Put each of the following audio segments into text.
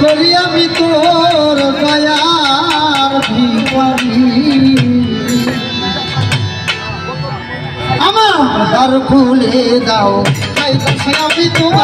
করি আমি তোর দয়ার ভিখারি। আমার খুলে দাও আমি তোমার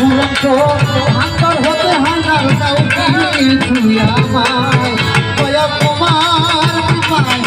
দুরন্ত ভান্ডর হতে হান্ডার দাও তুমি তুই আমায় দয়া তোমার কৃপায়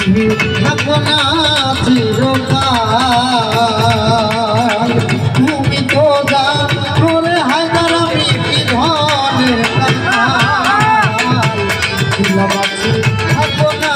থাকো না চিরকাল তুমি তো যা করে হায়দার আমি বিধনের থাকো না